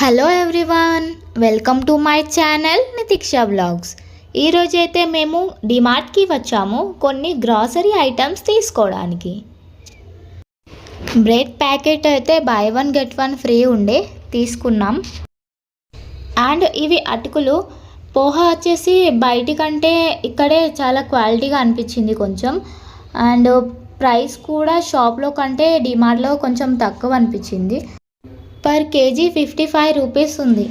Hello everyone welcome to my channel Nitiksha blogs ఈరోజైతే మేము డిమార్ట్కి వచ్చాము కొన్ని గ్రాసరీ ఐటమ్స్ తీసుకోవడానికి. బ్రెడ్ ప్యాకెట్ అయితే buy one get one free ఉండే తీసుకున్నాం. అండ్ ఇవి అటుకులు పోహా వచ్చేసి బయటి కంటే ఇక్కడే చాలా క్వాలిటీగా అనిపించింది కొంచెం. అండ్ ప్రైస్ కూడా షాప్లో కంటే డిమార్ట్లో కొంచెం తక్కువ అనిపించింది. Per KG fifty five rupees ఉంది.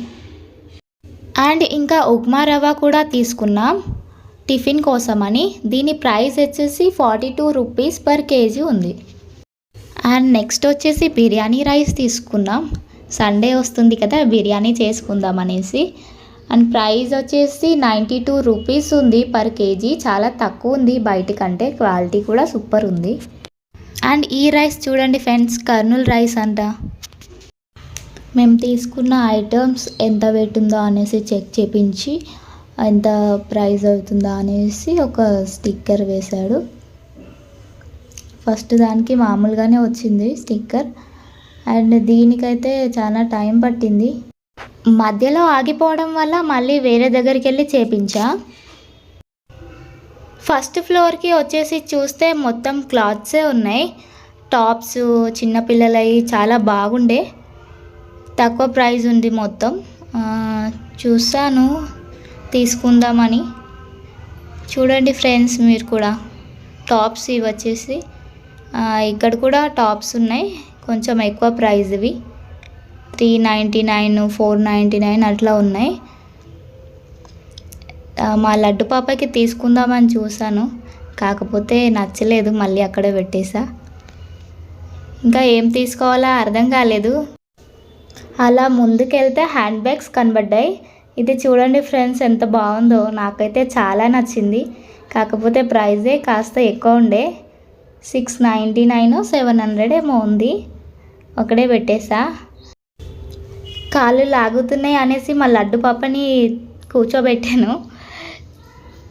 అండ్ ఇంకా ఉప్మా రవ్వ కూడా తీసుకున్నాం. టిఫిన్ కోసమని. దీని ప్రైస్ వచ్చేసి forty two rupees per KG ఉంది. అండ్ నెక్స్ట్ వచ్చేసి బిర్యానీ రైస్ తీసుకున్నాం. సండే వస్తుంది కదా బిర్యానీ చేసుకుందాం అనేసి. అండ్ ప్రైస్ వచ్చేసి నైంటీ టూ రూపీస్ ఉంది పర్ కేజీ. చాలా తక్కువ ఉంది బయట కంటే క్వాలిటీ కూడా సూపర్ ఉంది. అండ్ ఈ రైస్ చూడండి ఫ్రెండ్స్ కర్నూల్ రైస్ అంట. మేము తీసుకున్న ఐటమ్స్ ఎంత పెట్టుందో అనేసి చెక్ చేపించి ఎంత ప్రైస్ అవుతుందా అనేసి ఒక స్టిక్కర్ వేశాడు. ఫస్ట్ దానికి మామూలుగానే వచ్చింది స్టిక్కర్ అండ్ దీనికైతే చాలా టైం పట్టింది. మధ్యలో ఆగిపోవడం వల్ల మళ్ళీ వేరే దగ్గరికి వెళ్ళి చేపించా ఫస్ట్ ఫ్లోర్కి వచ్చేసి చూస్తే మొత్తం క్లాత్సే ఉన్నాయి. టాప్స్ చిన్నపిల్లలవి చాలా బాగుండే. తక్కువ ప్రైస్ ఉంది మొత్తం. చూసాను తీసుకుందామని. చూడండి ఫ్రెండ్స్ మీరు కూడా. టాప్స్ ఇవి వచ్చేసి ఇక్కడ కూడా టాప్స్ ఉన్నాయి. కొంచెం ఎక్కువ ప్రైస్ ఇవి. Three ninety nine four ninety nine అట్లా ఉన్నాయి. మా లడ్డు పాపకి తీసుకుందామని చూసాను కాకపోతే నచ్చలేదు మళ్ళీ అక్కడే పెట్టేసా. ఇంకా ఏం తీసుకోవాలో అర్థం కాలేదు. అలా ముందుకెళ్తే హ్యాండ్ బ్యాగ్స్ కనబడ్డాయి. ఇది చూడండి ఫ్రెండ్స్ ఎంత బాగుందో. నాకైతే చాలా నచ్చింది. కాకపోతే ప్రైజే కాస్త ఎక్కువ ఉండే. Six ninety nine seven hundred ఏమో ఉంది. ఒకడే పెట్టేసా? కాళ్ళు లాగుతున్నాయి అనేసి మా లడ్డు పాపని కూర్చోబెట్టాను.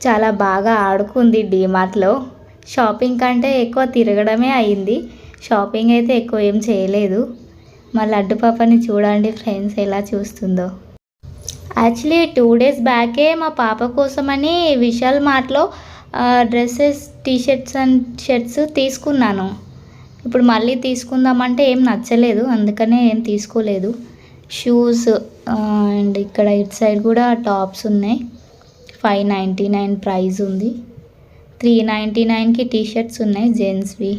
చాలా బాగా ఆడుకుంది డీమార్ట్లో. షాపింగ్ కంటే ఎక్కువ తిరగడమే అయింది. షాపింగ్ అయితే ఎక్కువ ఏం చేయలేదు. మా లడ్డు పాపని చూడండి ఫ్రెండ్స్ ఎలా చూస్తుందో. యాక్చువల్లీ టూ డేస్ బ్యాకే మా పాప కోసమని Vishal మార్ట్లో dresses T shirts and shirts తీసుకున్నాను. ఇప్పుడు మళ్ళీ తీసుకుందామంటే ఏం నచ్చలేదు అందుకనే ఏం తీసుకోలేదు. షూస్ అండ్ ఇక్కడ ఇటు సైడ్ కూడా టాప్స్ ఉన్నాయి. ఫైవ్ నైంటీ నైన్ ప్రైస్ ఉంది. త్రీ నైంటీ నైన్కి టీషర్ట్స్ ఉన్నాయి జెంట్స్వి.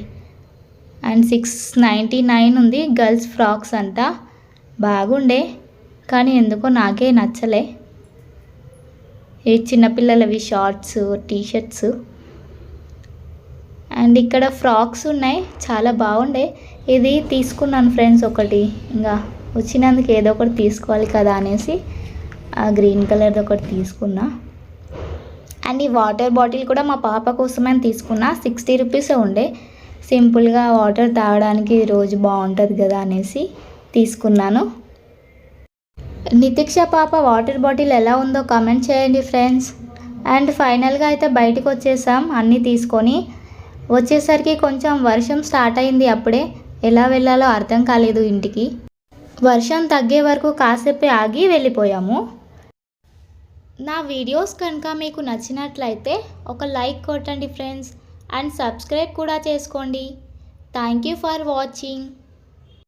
అండ్ సిక్స్ నైంటీ నైన్ ఉంది. గర్ల్స్ ఫ్రాక్స్ అంట. బాగుండే. కానీ ఎందుకో నాకే నచ్చలే. ఈ చిన్నపిల్లలవి షార్ట్స్ టీషర్ట్స్. అండ్ ఇక్కడ ఫ్రాక్స్ ఉన్నాయి. చాలా బాగుండే. ఇది తీసుకున్నాను ఫ్రెండ్స్ ఒకటి. ఇంకా వచ్చినందుకు ఏదో ఒకటి తీసుకోవాలి కదా అనేసి ఆ గ్రీన్ కలర్ది ఒకటి తీసుకున్నా. అండ్ ఈ వాటర్ బాటిల్ కూడా మా పాప కోసమని తీసుకున్నా. సిక్స్టీ రూపీసే ఉండే. సింపుల్గా వాటర్ తాగడానికి రోజు బాగుంటుంది కదా అనేసి తీసుకున్నాను. నితిక్ష పాప వాటర్ బాటిల్ ఎలా ఉందో కామెంట్ చేయండి ఫ్రెండ్స్. అండ్ ఫైనల్గా అయితే బయటకు వచ్చేసాం. అన్నీ తీసుకొని వచ్చేసరికి కొంచెం వర్షం స్టార్ట్ అయింది అప్పుడే. ఎలా వెళ్ళాలో అర్థం కాలేదు ఇంటికి. వర్షం తగ్గే వరకు కాసేపే ఆగి వెళ్ళిపోయాము. నా వీడియోస్ కనుక మీకు నచ్చినట్లయితే ఒక లైక్ కొట్టండి ఫ్రెండ్స్. అండ్ సబ్స్క్రైబ్ కూడా చేసుకోండి. Thank you for watching.